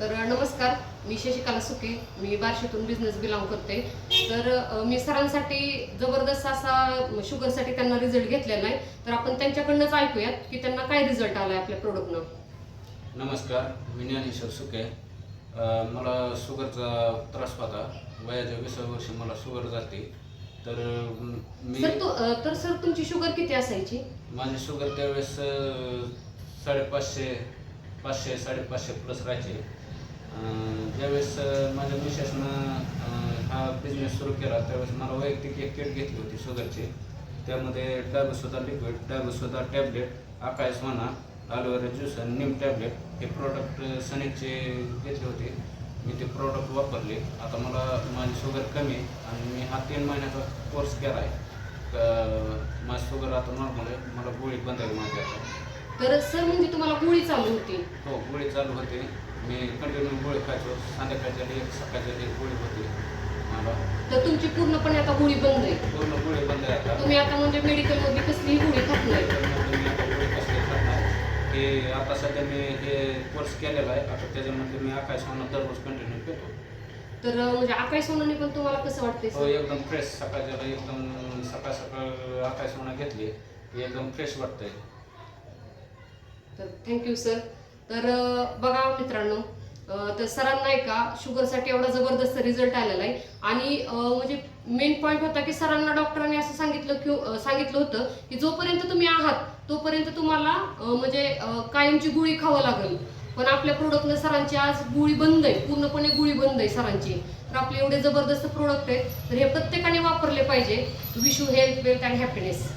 तर नमस्कार. मी शशिकला सुके. मी बार्शीतून बिझनेस बिलॉंग करते. तर मी सरांसाठी जबरदस्त असा शुगरसाठी त्यांना रिझल्ट घेतलेला आहे. तर आपण त्यांच्याकडनंच ऐकूयात की त्यांना काय रिझल्ट आलाय आपल्या प्रोडक्टनं नमस्कार. मी ज्ञानेश्वर सुके. मला शुगरचा त्रास होता. वयाच्या विसाव्या वर्षी मला शुगर जाते तर मी सर तू तर सर तुमची शुगर किती असायची? माझी शुगर त्यावेळेस साडेपाचशे पाचशे साडेपाचशे प्लस राहायचे. ज्यावेळेस माझ्या मिसेसनं हा बिझनेस सुरू केला त्यावेळेस मला वैयक्तिक एक किट घेतली होती शुगरची. त्यामध्ये डायबोसोदा लिक्विड डायबोसोदा टॅबलेट आकाश म्हणा ॲलोवेरा ज्यूस आणि निम टॅबलेट हे प्रोडक्ट सनीचे घेतले होते. मी ते प्रोडक्ट वापरले. आता मला माझी शुगर कमी आहे आणि मी हा तीन महिन्याचा कोर्स केला आहे माझी शुगर आता नॉर्मल आहे. मला गोळी बंद आहे माझी आता तर सर म्हणजे तुम्हाला गोळी चालू होती. हो गोळी चालू होते. मी कंटिन्यू गोळी खायचो. संध्याकाळच्या एक सकाळच्या एक गोळी होती. मला तर तुमची पूर्णपणे आता गोळी बंद आहे. पूर्ण गोळी बंद आहे आता. तुम्ही आता म्हणजे मेडिकलमधली कसलीही गोळी खात नाही. मी आता गोळी कसली खात नाही. हे आता सध्या मी हे कोर्स केलेला आहे. आता त्याच्यामध्ये मी आकाश म्हणून दररोज कंटिन्यू पेतो तर म्हणजे आकाश सोनाने पण तुम्हाला कसं वाटतंय हो एकदम फ्रेश सकाळच्या एकदम सकाळ सकाळ आकाश म्हणून घेतली. एकदम फ्रेश वाटतंय. तर थँक्यू सर तर बघा मित्रांनो तर सरांना आहे का शुगरसाठी एवढा जबरदस्त रिझल्ट आलेला आहे. आणि म्हणजे मेन पॉईंट होता की सरांना डॉक्टरांनी असं सांगितलं की सांगितलं होतं की जोपर्यंत तुम्ही आहात तोपर्यंत तुम्हाला म्हणजे कायमची गुळी खावं लागेल. पण आपल्या प्रोडक्टनं सरांची आज गुळी बंद आहे पूर्णपणे गुळी बंद आहे सरांची. तर आपले एवढे जबरदस्त प्रोडक्ट आहेत तर हे प्रत्येकाने वापरले पाहिजे. Wish you health wealth and happiness